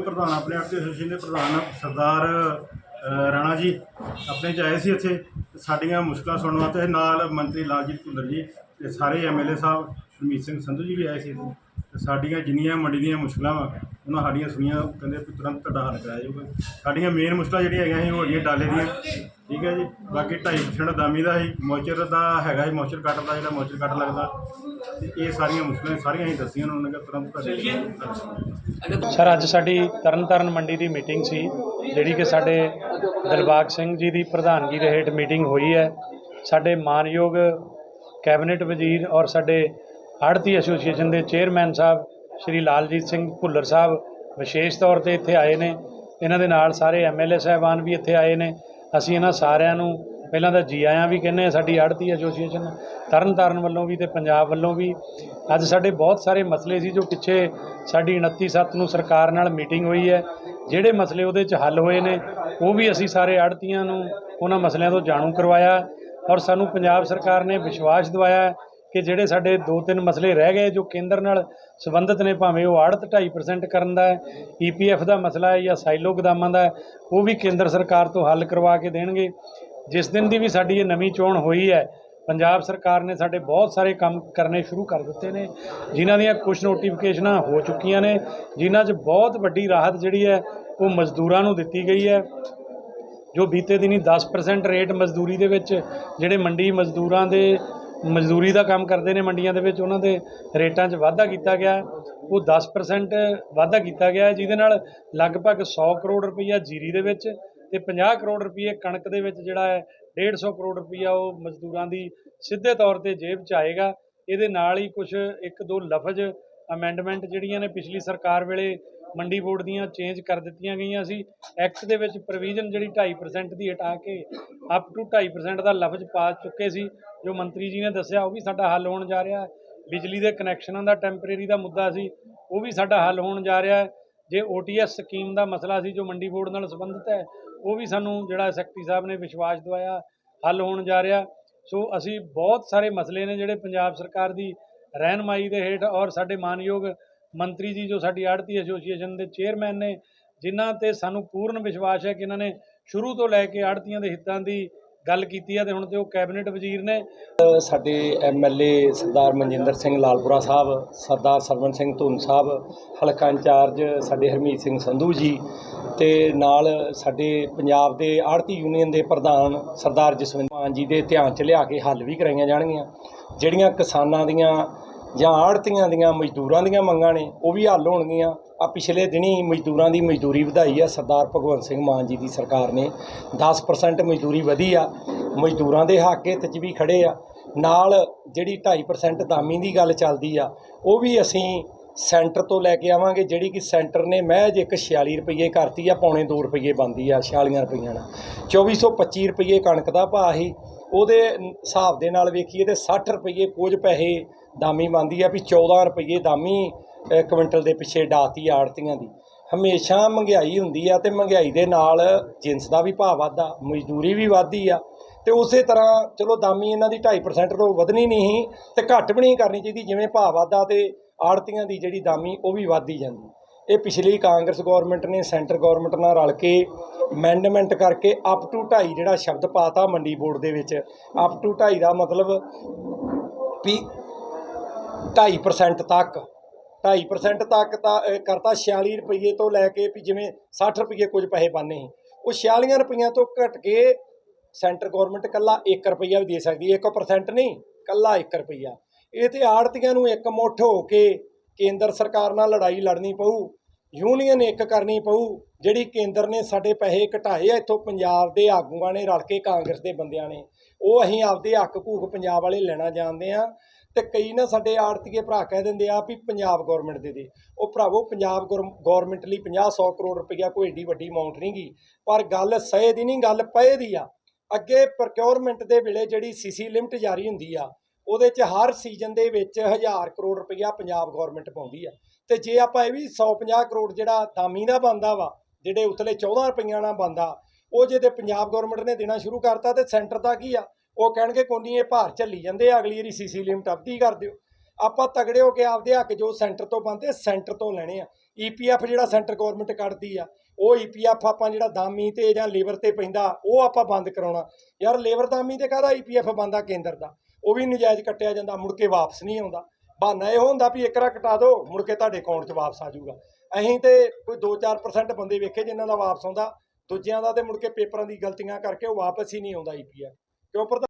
ਪ੍ਰਧਾਨ ਆਰਤੀ ਐਸੋਸੀਏਸ਼ਨ ਦੇ ਪ੍ਰਧਾਨ ਸਰਦਾਰ ਰਾਣਾ ਜੀ, ਆਪਣੇ ਚ ਆਏ ਸੀ ਇੱਥੇ। ਸਾਡੀਆਂ ਮੁਸ਼ਕਲਾਂ ਸੁਣਨ ਵਾਸਤੇ ਨਾਲ ਮੰਤਰੀ ਲਾਲਜੀਤ ਭੁੱਲਰ ਜੀ ਤੇ ਸਾਰੇ ਐਮਐਲਏ ਸਾਹਿਬ ਹਰਮੀਤ ਸਿੰਘ ਸੰਧੂ ਜੀ ਵੀ ਆਏ ਸੀ ਇੱਥੇ। ਤੇ ਸਾਡੀਆਂ ਜਿੰਨੀਆਂ ਮੰਡੀ ਦੀਆਂ ਮੁਸ਼ਕਲਾਂ ਵਾ ਉਹਨਾਂ ਸਾਡੀਆਂ ਸੁਣੀਆਂ ਕਹਿੰਦੇ ਵੀ ਤੁਰੰਤ ਤੁਹਾਡਾ ਹੱਲ ਕਰਾਇਆ ਜਾਊਗਾ। ਸਾਡੀਆਂ ਮੇਨ ਮੁਸ਼ਕਲਾਂ ਜਿਹੜੀਆਂ ਹੈਗੀਆਂ ਸੀ ਉਹ ਹੈਗੀਆਂ ਡਾਲੇ ਦੀਆਂ। ਠੀਕ ਹੈ ਜੀ ਬਾਕੀ 2.5% ਦਾਮੀ ਦਾ ਸੀ ਮੋਇਚਰ ਦਾ ਹੈਗਾ ਜੀ ਮੋਇਚਰ ਕੱਟ ਦਾ ਜਿਹੜਾ ਮੋਇਚਰ ਕੱਟ ਲੱਗਦਾ। ਤੇ ਇਹ ਸਾਰੀਆਂ ਮੁਸ਼ਕਲਾਂ ਸਾਰੀਆਂ ਹੀ ਦੱਸੀਆਂ ਉਹਨਾਂ ਨੇ ਕਿ ਤੁਰੰਤ ਤੁਹਾਡੇ ਸਰ ਅੱਜ ਸਾਡੀ ਤਰਨਤਾਰਨ ਮੰਡੀ ਦੀ ਮੀਟਿੰਗ ਸੀ ਜਿਹੜੀ ਕਿ ਸਾਡੇ ਦਿਲਬਾਗ ਸਿੰਘ ਜੀ ਦੀ ਪ੍ਰਧਾਨਗੀ ਦੇ ਹੇਠ ਮੀਟਿੰਗ ਹੋਈ ਹੈ। ਸਾਡੇ ਮਾਨਯੋਗ ਕੈਬਨਿਟ ਵਜ਼ੀਰ ਔਰ ਸਾਡੇ ਆੜਤੀ ਐਸੋਸੀਏਸ਼ਨ ਦੇ ਚੇਅਰਮੈਨ ਸਾਹਿਬ ਸ਼੍ਰੀ ਲਾਲਜੀਤ ਸਿੰਘ ਭੁੱਲਰ ਸਾਹਿਬ ਵਿਸ਼ੇਸ਼ ਤੌਰ ਤੇ ਇੱਥੇ ਆਏ ਨੇ। ਇਹਨਾਂ ਦੇ ਨਾਲ ਸਾਰੇ ਐਮਐਲਏ ਸਾਹਿਬਾਨ ਵੀ ਇੱਥੇ ਆਏ ਨੇ। ਅਸੀਂ ਇਹਨਾਂ ਸਾਰਿਆਂ ਨੂੰ ਪਹਿਲਾਂ ਤਾਂ ਜੀ ਆਇਆਂ ਵੀ ਕਹਿੰਦੇ ਆ ਸਾਡੀ ਆੜਤੀ ਐਸੋਸੀਏਸ਼ਨ ਤਰਨਤਾਰਨ ਵੱਲੋਂ ਵੀ ਤੇ ਪੰਜਾਬ ਵੱਲੋਂ ਵੀ। ਅੱਜ ਸਾਡੇ ਬਹੁਤ ਸਾਰੇ ਮਸਲੇ ਸੀ ਜੋ ਪਿੱਛੇ ਸਾਡੀ 29 ਸੱਤ ਨੂੰ ਸਰਕਾਰ ਨਾਲ ਮੀਟਿੰਗ ਹੋਈ ਹੈ। ਜਿਹੜੇ ਮਸਲੇ ਉਹਦੇ 'ਚ ਹੱਲ ਹੋਏ ਨੇ, ਉਹ ਵੀ ਅਸੀਂ ਸਾਰੇ ਆੜਤੀਆਂ ਨੂੰ ਉਹਨਾਂ ਮਸਲਿਆਂ ਤੋਂ ਜਾਣੂ ਕਰਵਾਇਆ। ਔਰ ਸਾਨੂੰ ਪੰਜਾਬ ਸਰਕਾਰ ਨੇ ਵਿਸ਼ਵਾਸ ਦਿਵਾਇਆ ਕਿ ਜਿਹੜੇ ਸਾਡੇ ਦੋ ਤਿੰਨ ਮਸਲੇ ਰਹਿ ਗਏ ਜੋ ਕੇਂਦਰ ਨਾਲ ਸੰਬੰਧਿਤ ਨੇ, ਭਾਵੇਂ ਉਹ ਆੜਤ 2.5% ਕਰਨ ਦਾ ਹੈ ਈਪੀਐਫ ਦਾ ਮਸਲਾ ਹੈ ਜਾਂ ਸਾਈਲੋ ਗਦਾਮਾਂ ਦਾ ਉਹ ਵੀ ਕੇਂਦਰ ਸਰਕਾਰ ਤੋਂ ਹੱਲ ਕਰਵਾ ਕੇ ਦੇਣਗੇ। ਜਿਸ ਦਿਨ ਦੀ ਵੀ ਸਾਡੀ ਇਹ ਨਵੀਂ ਚੋਣ ਹੋਈ ਹੈ, ਪੰਜਾਬ ਸਰਕਾਰ ਨੇ ਸਾਡੇ ਬਹੁਤ ਸਾਰੇ ਕੰਮ ਕਰਨੇ ਸ਼ੁਰੂ ਕਰ ਦਿੱਤੇ ਨੇ, ਜਿਨ੍ਹਾਂ ਦੀਆਂ ਕੁਝ ਨੋਟੀਫਿਕੇਸ਼ਨਾਂ ਹੋ ਚੁੱਕੀਆਂ ਨੇ, ਜਿਨ੍ਹਾਂ 'ਚ ਬਹੁਤ ਵੱਡੀ ਰਾਹਤ ਜਿਹੜੀ ਹੈ, ਉਹ ਮਜ਼ਦੂਰਾਂ ਨੂੰ ਦਿੱਤੀ ਗਈ ਹੈ, ਜੋ ਬੀਤੇ ਦਿਨੀ 10% ਰੇਟ ਮਜ਼ਦੂਰੀ ਦੇ ਵਿੱਚ, ਜਿਹੜੇ ਮੰਡੀ ਮਜ਼ਦੂਰਾਂ ਦੇ ਮਜ਼ਦੂਰੀ ਦਾ ਕੰਮ ਕਰਦੇ ਨੇ ਮੰਡੀਆਂ ਦੇ ਵਿੱਚ, ਉਹਨਾਂ ਦੇ ਰੇਟਾਂ 'ਚ ਵਾਧਾ ਕੀਤਾ ਗਿਆ। ਉਹ 10% ਵਾਧਾ ਕੀਤਾ ਗਿਆ ਜਿਹਦੇ ਨਾਲ ਲਗਭਗ 100 ਕਰੋੜ ਰੁਪਈਆ ਜੀਰੀ ਦੇ ਵਿੱਚ ਤੇ 50 ਕਰੋੜ ਰੁਪਏ ਕਣਕ ਦੇ ਵਿੱਚ ਜਿਹੜਾ ਹੈ 150 ਕਰੋੜ ਰੁਪਈਆ ਉਹ ਮਜ਼ਦੂਰਾਂ ਦੀ ਸਿੱਧੇ ਤੌਰ ਤੇ ਜੇਬ 'ਚ ਆਏਗਾ। ਇਹਦੇ ਨਾਲ ਹੀ ਕੁਝ ਇੱਕ ਦੋ ਲਫ਼ਜ਼ ਅਮੈਂਡਮੈਂਟ ਜਿਹੜੀਆਂ ਨੇ ਪਿਛਲੀ ਸਰਕਾਰ ਵੇਲੇ ਮੰਡੀ ਬੋਰਡ ਦੀਆਂ ਚੇਂਜ ਕਰ ਦਿੱਤੀਆਂ ਗਈਆਂ ਸੀ। ਐਕਟ ਦੇ ਵਿੱਚ ਪ੍ਰੋਵੀਜ਼ਨ ਜਿਹੜੀ 2.5% ਦੀ ਹਟਾ ਕੇ ਅਪ ਟੂ 2.5% ਦਾ ਲਫ਼ਜ਼ ਪਾ ਚੁੱਕੇ ਸੀ। ਜੋ ਮੰਤਰੀ ਜੀ ਨੇ ਦੱਸਿਆ, ਉਹ ਵੀ ਸਾਡਾ ਹੱਲ ਹੋਣ ਜਾ ਰਿਹਾ ਬਿਜਲੀ ਦੇ ਕਨੈਕਸ਼ਨਾਂ ਦਾ ਟੈਂਪਰੇਰੀ ਦਾ ਮੁੱਦਾ ਸੀ, ਉਹ ਵੀ ਸਾਡਾ ਹੱਲ ਹੋਣ ਜਾ ਰਿਹਾ ਹੈ। ਜੇ ਓਟੀਐਸ ਸਕੀਮ ਦਾ ਮਸਲਾ ਸੀ, ਜੋ ਮੰਡੀ ਬੋਰਡ ਨਾਲ ਸੰਬੰਧਿਤ ਹੈ, ਉਹ ਵੀ ਸਾਨੂੰ ਜਿਹੜਾ ਸੈਕਟਰੀ ਸਾਹਿਬ ਨੇ ਵਿਸ਼ਵਾਸ ਦਵਾਇਆ, ਹੱਲ ਹੋਣ ਜਾ ਰਿਹਾ ਸੋ ਅਸੀਂ ਬਹੁਤ ਸਾਰੇ ਮਸਲੇ ਨੇ ਜਿਹੜੇ ਪੰਜਾਬ ਸਰਕਾਰ ਦੀ ਰਹਿਨਮਾਈ ਦੇ ਹੇਠ ਔਰ ਸਾਡੇ ਮਾਨਯੋਗ ਮੰਤਰੀ ਜੀ, ਜੋ ਸਾਡੀ ਆੜਤੀ ਐਸੋਸੀਏਸ਼ਨ ਦੇ ਚੇਅਰਮੈਨ ਨੇ, ਜਿਨ੍ਹਾਂ ਤੇ ਸਾਨੂੰ ਪੂਰਨ ਵਿਸ਼ਵਾਸ ਹੈ ਕਿ ਇਹਨਾਂ ਨੇ ਸ਼ੁਰੂ ਤੋਂ ਲੈ ਕੇ ਆੜਤੀਆਂ ਦੇ ਹਿੱਤਾਂ ਦੀ ਗੱਲ ਕੀਤੀ ਹੈ ਤੇ ਹੁਣ ਤੇ ਉਹ ਕੈਬਨਿਟ ਵਜ਼ੀਰ ਨੇ। ਸਾਡੇ ਐਮਐਲਏ ਸਰਦਾਰ ਮਨਜਿੰਦਰ ਸਿੰਘ ਲਾਲਪੁਰਾ ਸਾਹਿਬ, ਸਰਦਾਰ ਸਰਵਨ ਸਿੰਘ ਧੁੰਨ ਸਾਹਿਬ, ਹਲਕਾ ਇੰਚਾਰਜ ਸਾਡੇ ਹਰਮੀਤ ਸਿੰਘ ਸੰਧੂ ਜੀ ਤੇ ਨਾਲ ਸਾਡੇ ਪੰਜਾਬ ਦੇ ਆੜਤੀ ਯੂਨੀਅਨ ਦੇ ਪ੍ਰਧਾਨ ਸਰਦਾਰ ਜਸਵਿੰਦਰ ਮਾਨ ਜੀ ਦੇ ਧਿਆਨ 'ਚ ਲਿਆ ਕੇ ਹੱਲ ਵੀ ਕਰਾਈਆਂ ਜਾਣਗੀਆਂ। ਜਿਹੜੀਆਂ ਕਿਸਾਨਾਂ ਦੀਆਂ ਜਾਂ ਆੜਤੀਆਂ ਦੀਆਂ ਮਜ਼ਦੂਰਾਂ ਦੀਆਂ ਮੰਗਾਂ ਨੇ, ਉਹ ਵੀ ਹੱਲ ਹੋਣਗੀਆਂ। ਆ ਪਿਛਲੇ ਦਿਨੀ ਮਜ਼ਦੂਰਾਂ ਦੀ ਮਜ਼ਦੂਰੀ ਵਧਾਈ ਆ, ਸਰਦਾਰ ਭਗਵੰਤ ਸਿੰਘ ਮਾਨ ਜੀ ਦੀ ਸਰਕਾਰ ਨੇ। 10% ਮਜ਼ਦੂਰੀ ਵਧੀ ਆ, ਮਜ਼ਦੂਰਾਂ ਦੇ ਹੱਕ ਹਿੱਤ 'ਚ ਵੀ ਖੜੇ ਆ। ਨਾਲ ਜਿਹੜੀ 2.5% ਦਾਮੀ ਦੀ ਗੱਲ ਚੱਲਦੀ ਆ, ਉਹ ਵੀ ਅਸੀਂ ਸੈਂਟਰ ਤੋਂ ਲੈ ਕੇ ਆਵਾਂਗੇ, ਜਿਹੜੀ ਕਿ ਸੈਂਟਰ ਨੇ ਮਹਿਜ ਇੱਕ 46 ਰੁਪਏ ਕਰਤੀ ਆ, ਪੌਣੇ 2 ਰੁਪਏ ਬਣਦੀ ਆ 46 ਰੁਪਈਆਂ ਨਾਲ। 2425 ਰੁਪਏ ਕਣਕ ਦਾ ਭਾਅ ਸੀ, ਉਹਦੇ ਹਿਸਾਬ ਦੇ ਨਾਲ ਵੇਖੀਏ ਤੇ 60 ਰੁਪਏ ਕੁਝ ਪੈਸੇ ਦਾਮੀ ਬਣਦੀ ਆ ਵੀ 14 ਰੁਪਏ ਦਾਮੀ ਕੁਇੰਟਲ ਦੇ ਪਿੱਛੇ ਡਾਤੀ ਆੜਤੀਆਂ ਦੀ। ਹਮੇਸ਼ਾ ਮਹਿੰਗਾਈ ਹੁੰਦੀ ਆ ਤੇ ਮਹਿੰਗਾਈ ਦੇ ਨਾਲ ਜਿੰਸ ਦਾ ਵੀ ਭਾਅ ਵੱਧਦਾ, ਮਜ਼ਦੂਰੀ ਵੀ ਵੱਧਦੀ ਆ। ਤੇ ਉਸੇ ਤਰ੍ਹਾਂ, ਚਲੋ ਦਾਮੀ ਇਹਨਾਂ ਦੀ 2.5% ਤੋਂ ਵਧਣੀ ਨਹੀਂ ਸੀ ਤੇ ਘੱਟ ਵੀ ਨਹੀਂ ਕਰਨੀ ਚਾਹੀਦੀ, ਜਿਵੇਂ ਭਾਅ ਵੱਧਦਾ ਤੇ ਆੜਤੀਆਂ ਦੀ ਜਿਹੜੀ ਦਾਮੀ ਉਹ ਵੀ ਵੱਧਦੀ ਜਾਂਦੀ। ਇਹ ਪਿਛਲੀ ਕਾਂਗਰਸ ਗਵਰਨਮੈਂਟ ਨੇ, ਸੈਂਟਰ ਗਵਰਨਮੈਂਟ ਨਾਲ ਰਲ ਕੇ ਅਮੈਂਡਮੈਂਟ ਕਰਕੇ ਅਪ ਟੂ 2.5 ਜਿਹੜਾ ਸ਼ਬਦ ਪਾਤਾ ਮੰਡੀ ਬੋਰਡ ਦੇ ਵਿੱਚ। ਅਪ ਟੂ 2.5 ਦਾ ਮਤਲਬ ਵੀ 2.5% ਤੱਕ। 2.5% ਤੱਕ ਤਾਂ ਕਰਤਾ 46 ਰੁਪਏ ਤੋਂ ਲੈ ਕੇ ਵੀ ਜਿਵੇਂ 60 ਰੁਪਏ ਕੁਝ ਪੈਸੇ ਬਣਨੇ ਸੀ। ਉਹ 46 ਰੁਪਈਆਂ ਤੋਂ ਘਟ ਕੇ ਸੈਂਟਰ ਗਵਰਨਮੈਂਟ ਕੱਲਾ 1 ਰੁਪਈਆ ਵੀ ਦੇ ਸਕਦੀ ਹੈ। 1% ਨਹੀਂ ਕੱਲਾ 1 ਰੁਪਈਆ। ਇਹ ਤੇ ਆੜਤੀਆਂ ਨੂੰ ਇੱਕ ਮੁੱਠ ਹੋ ਕੇ ਕੇਂਦਰ ਸਰਕਾਰ ਨਾਲ ਲੜਾਈ ਲੜਨੀ ਪਊ, ਯੂਨੀਅਨ ਇੱਕ ਕਰਨੀ ਪਊ, ਜਿਹੜੀ ਕੇਂਦਰ ਨੇ ਸਾਡੇ ਪੈਸੇ ਘਟਾਏ ਆ, ਇੱਥੋਂ ਪੰਜਾਬ ਦੇ ਆਗੂਆਂ ਨੇ ਰਲ ਕੇ ਕਾਂਗਰਸ ਦੇ ਬੰਦਿਆਂ ਨੇ, ਉਹ ਅਸੀਂ ਆਪਦੇ ਹੱਕ ਭੂਖ ਪੰਜਾਬ ਵਾਲੇ ਲੈਣਾ ਜਾਣਦੇ ਆ ਤੇ ਕਈ ਨਾ ਸਾਡੇ ਆੜਤੀਏ ਭਰਾ ਕਹਿ ਦਿੰਦੇ ਆ ਵੀ ਪੰਜਾਬ ਗਵਰਨਮੈਂਟ ਦੇ ਦੇ। ਉਹ ਭਰਾਵੋ, ਪੰਜਾਬ ਗਵਰਨਮੈਂਟ ਲਈ 50 100 ਕਰੋੜ ਰੁਪਈਆ ਕੋਈ ਏਡੀ ਵੱਡੀ ਅਮਾਉਂਟ ਨਹੀਂ ਗਈ ਪਰ ਗੱਲ ਸਹੇ ਦੀ ਨਹੀਂ, ਗੱਲ ਪਏ ਦੀ ਆ। ਅੱਗੇ ਪ੍ਰੋਕਿਉਰਮੈਂਟ ਦੇ ਵੇਲੇ ਜਿਹੜੀ ਸੀਸੀ ਲਿਮਟ ਜਾਰੀ ਹੁੰਦੀ ਆ, ਉਹਦੇ 'ਚ ਹਰ ਸੀਜ਼ਨ ਦੇ ਵਿੱਚ 1000 ਕਰੋੜ ਰੁਪਈਆ ਪੰਜਾਬ ਗਵਰਨਮੈਂਟ ਪਾਉਂਦੀ ਆ। ਤੇ ਜੇ ਆਪਾਂ ਇਹ ਵੀ 150 ਕਰੋੜ ਜਿਹੜਾ ਦਾਮੀ ਦਾ ਬੰਦਾ ਵਾ, ਜਿਹੜੇ ਉਤਲੇ 14 ਰੁਪਈਆ ਨਾਲ ਬੰਦਾ ਉਹ ਜੇ ਤੇ ਪੰਜਾਬ ਗਵਰਨਮੈਂਟ ਨੇ ਦੇਣਾ ਸ਼ੁਰੂ ਕਰਤਾ ਤੇ ਸੈਂਟਰ ਦਾ ਕੀ ਆ? ਉਹ ਕਹਿਣਗੇ ਕੋਨੀ ਇਹ ਭਾਰ ਝੱਲੀ ਜਾਂਦੇ ਆ, ਅਗਲੀ ਵਾਰੀ ਸੀਸੀ ਲਿਮਟ ਅਬਦੀ ਕਰ ਦਿਓ। ਆਪਾਂ ਤਗੜੇ ਹੋ ਕੇ ਆਪਦੇ ਹੱਕ ਜੋ ਸੈਂਟਰ ਤੋਂ ਬੰਦੇ ਸੈਂਟਰ ਤੋਂ ਲੈਣੇ ਆ। ਈਪੀਐਫ ਜਿਹੜਾ ਸੈਂਟਰ ਗਵਰਨਮੈਂਟ ਕੱਢਦੀ ਆ, ਉਹ ਈਪੀਐਫ ਆਪਾਂ ਜਿਹੜਾ ਦਾਮੀ ਤੇ ਜਾਂ ਲੇਬਰ ਤੇ ਪੈਂਦਾ, ਉਹ ਆਪਾਂ ਬੰਦ ਕਰਾਉਣਾ। ਯਾਰ ਲੇਬਰ ਦਾਮੀ ਤੇ ਕਾਹਦਾ ਈਪੀਐਫ ਬੰਦਾ ਕੇਂਦਰ ਦਾ? ਉਹ ਵੀ ਨਜਾਇਜ਼ ਕੱਟਿਆ ਜਾਂਦਾ, ਮੁੜ ਕੇ ਵਾਪਸ ਨਹੀਂ ਆਉਂਦਾ। ਬਹਾਨਾ ਇਹੋ ਹੁੰਦਾ ਵੀ ਇੱਕ ਰਾ ਕਟਾ ਦਿਓ, ਮੁੜ ਕੇ ਤੁਹਾਡੇ ਅਕਾਊਂਟ 'ਚ ਵਾਪਸ ਆ ਜਾਊਗਾ। ਅਸੀਂ ਤੇ ਕੋਈ 2-4% ਬੰਦੇ ਵੇਖੇ ਜਿਨ੍ਹਾਂ ਦਾ ਵਾਪਸ ਆਉਂਦਾ, ਦੂਜਿਆਂ ਦਾ ਤੇ ਮੁੜ ਕੇ ਪੇਪਰਾਂ ਦੀ ਗਲਤੀਆਂ ਕਰਕੇ ਉਹ ਵਾਪਸ ਹੀ ਨਹੀਂ ਆਉਂਦਾ ਈਪੀਐਫ ਕਿਉਂ ਪ੍ਰਧਾਨ